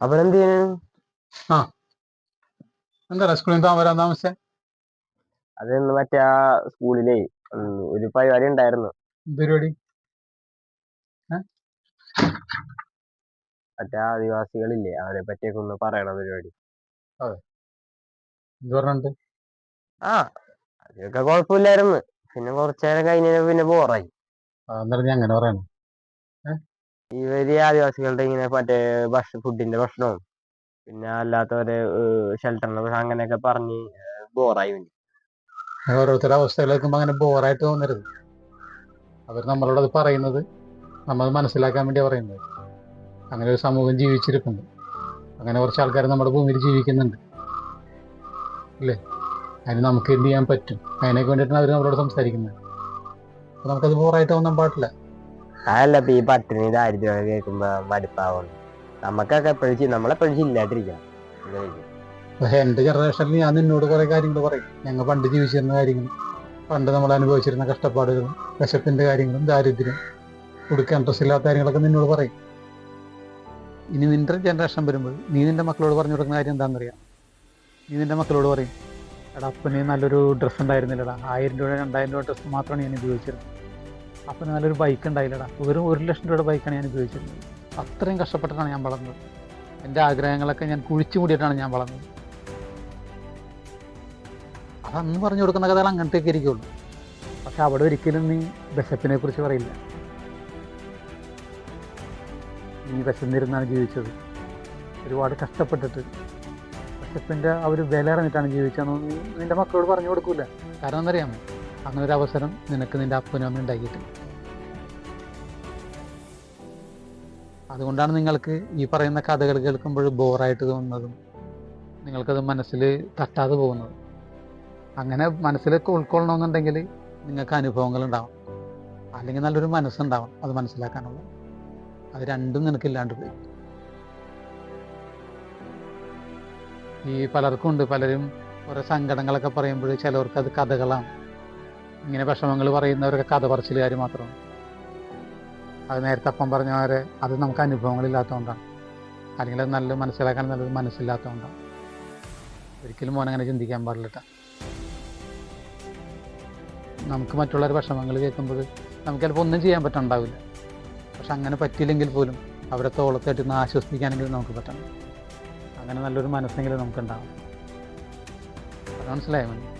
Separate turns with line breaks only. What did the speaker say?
അവനെന്ത് ചെയ്യണു
എന്താ സ്കൂളിൽ നിന്ന് വരാൻ താമസിച്ചേ
അത് ഇന്ന് മറ്റേ ആ സ്കൂളിലേ ഒരു പരിപാടി ഉണ്ടായിരുന്നു.
എന്ത് പരിപാടി
മറ്റേ ആദിവാസികളില്ലേ അവരെ പറ്റിയൊക്കെ ഒന്ന് പറയണ പരിപാടി.
എന്ത് പറഞ്ഞിട്ട്?
ആ അതൊക്കെ കുഴപ്പമില്ലായിരുന്നു. പിന്നെ കുറച്ചു നേരം കഴിഞ്ഞ പിന്നെ ബോറായി.
അന്നേരം ഞാൻ അങ്ങനെ പറയണം.
ഇവർ ആദിവാസികളുടെ ഇങ്ങനെ മറ്റേ ഭക്ഷ ഫുഡിന്റെ ഭക്ഷണവും പിന്നെ അല്ലാത്തവരെ ഷെൽട്ടറിന്റെ അങ്ങനെയൊക്കെ പറഞ്ഞ് ബോറായി
ഓരോരുത്തരുടെ അവസ്ഥകൾ കേൾക്കുമ്പോൾ അങ്ങനെ ബോറായിട്ട് തോന്നരുത്. അവർ നമ്മളോട് അത് പറയുന്നത് നമ്മൾ മനസ്സിലാക്കാൻ വേണ്ടിയാണ് പറയുന്നത്. അങ്ങനെ ഒരു സമൂഹം ജീവിച്ചിരിപ്പുണ്ട്. അങ്ങനെ കുറച്ച് ആൾക്കാർ നമ്മുടെ ഭൂമിയിൽ ജീവിക്കുന്നുണ്ട്. അല്ലേ? അതിന് നമുക്ക് എന്ത് ചെയ്യാൻ പറ്റും? അതിനൊക്കെ വേണ്ടിയിട്ടാണ് അവർ നമ്മളോട് സംസാരിക്കുന്നത്. അപ്പോൾ നമുക്കത് ബോറായിട്ട് തോന്നാൻ പാടില്ല.
അതല്ല ഇപ്പൊ ഈ പട്ടിണി ദാരിദ്ര്യം കേൾക്കുമ്പോ മടുപ്പാവുന്നു നമുക്കൊക്കെ എപ്പോഴും നമ്മളെപ്പോഴും ഇല്ലാണ്ടിരിക്കണം
പക്ഷേ എന്റെ ജനറേഷനിൽ ഞാൻ നിന്നോട് കുറെ കാര്യങ്ങൾ പറയും. ഞങ്ങൾ പണ്ട് ജീവിച്ചിരുന്ന കാര്യങ്ങൾ പണ്ട് നമ്മൾ അനുഭവിച്ചിരുന്ന കഷ്ടപ്പാടുകളും വിശപ്പിന്റെ കാര്യങ്ങളും ദാരിദ്ര്യം കൊടുക്കാൻ ഡ്രസ്സില്ലാത്ത കാര്യങ്ങളൊക്കെ നിന്നോട് പറയും. ഇനി നിന്റെ ജനറേഷൻ വരുമ്പോൾ നീ നിന്റെ മക്കളോട് പറഞ്ഞു കൊടുക്കുന്ന കാര്യം എന്താണെന്നറിയാം? നീ നിന്റെ മക്കളോട് പറയും എടാ അപ്പന് നല്ലൊരു ഡ്രസ്സ് ഉണ്ടായിരുന്നില്ലടാ. ആയിരം രൂപ രണ്ടായിരം രൂപ ഡ്രസ്സ് മാത്രമാണ് ഞാൻ ഉപയോഗിച്ചിരുന്നത്. അപ്പന് നല്ലൊരു ബൈക്ക് ഉണ്ടായില്ലടാ. വെറും ഒരു ലക്ഷം രൂപയുടെ ബൈക്കാണ് ഞാൻ ഉപയോഗിച്ചിരുന്നത്. അത്രയും കഷ്ടപ്പെട്ടിട്ടാണ് ഞാൻ വളർന്നത്. എന്റെ ആഗ്രഹങ്ങളൊക്കെ ഞാൻ കുഴിച്ചു മൂടിയിട്ടാണ് ഞാൻ വളർന്നത്. അതന്ന് പറഞ്ഞു കൊടുക്കുന്ന കഥകൾ അങ്ങനത്തെയൊക്കെ ഇരിക്കുള്ളൂ പക്ഷെ അവിടെ ഒരിക്കലും നീ വിശപ്പിനെ കുറിച്ച് പറയില്ല. നീ വിശന്നിരുന്നാണ് ജീവിച്ചത്. ഒരുപാട് കഷ്ടപ്പെട്ടിട്ട് വിശപ്പിന്റെ ആ ഒരു വില അറിഞ്ഞിട്ടാണ് ജീവിച്ചതെന്ന് നിന്റെ മക്കളോട് പറഞ്ഞു കൊടുക്കൂല. കാരണം എന്തറിയാമോ? അങ്ങനെ ഒരു അവസരം നിനക്ക് നിന്റെ അപ്പനും ഉണ്ടാക്കിയിട്ടില്ല അതുകൊണ്ടാണ് നിങ്ങൾക്ക് ഈ പറയുന്ന കഥകൾ കേൾക്കുമ്പോൾ ബോറായിട്ട് തോന്നുന്നതും നിങ്ങൾക്കത് മനസ്സിൽ തട്ടാതെ പോകുന്നത്. അങ്ങനെ മനസ്സിലേക്ക് ഉൾക്കൊള്ളണമെന്നുണ്ടെങ്കിൽ നിങ്ങൾക്ക് അനുഭവങ്ങൾ ഉണ്ടാവും അല്ലെങ്കിൽ നല്ലൊരു മനസ്സുണ്ടാവും അത് മനസ്സിലാക്കാനുള്ള. അത് രണ്ടും നിനക്കില്ലാണ്ട് പോയി. ഈ പലർക്കും ഉണ്ട് പലരും ഓരോ സങ്കടങ്ങളൊക്കെ പറയുമ്പോൾ ചിലവർക്ക് അത് കഥകളാണ്. ഇങ്ങനെ വിഷമങ്ങൾ പറയുന്നവരൊക്കെ കഥ പറച്ചിലുകാർ മാത്രമാണ് അത് നേരത്തെ അപ്പം പറഞ്ഞവരെ അത് നമുക്ക് അനുഭവങ്ങളില്ലാത്തതുകൊണ്ടാണ് അല്ലെങ്കിൽ അത് നല്ല മനസ്സിലാക്കാൻ നല്ലത് മനസ്സില്ലാത്തതുകൊണ്ടാണ് ഒരിക്കലും മോനങ്ങനെ ചിന്തിക്കാൻ പാടില്ല നമുക്ക് മറ്റുള്ളവർ വിഷമങ്ങൾ കേൾക്കുമ്പോൾ നമുക്ക് ചിലപ്പോൾ ഒന്നും ചെയ്യാൻ പറ്റുന്നുണ്ടാവില്ല പക്ഷെ അങ്ങനെ പറ്റിയില്ലെങ്കിൽ പോലും അവരെ തോളത്തായിട്ട് ഒന്ന് ആശ്വസിപ്പിക്കാനെങ്കിലും നമുക്ക് പറ്റണം. അങ്ങനെ നല്ലൊരു മനസ്സെങ്കിലും നമുക്കുണ്ടാവും അത് മനസ്സിലായോ മോനെ?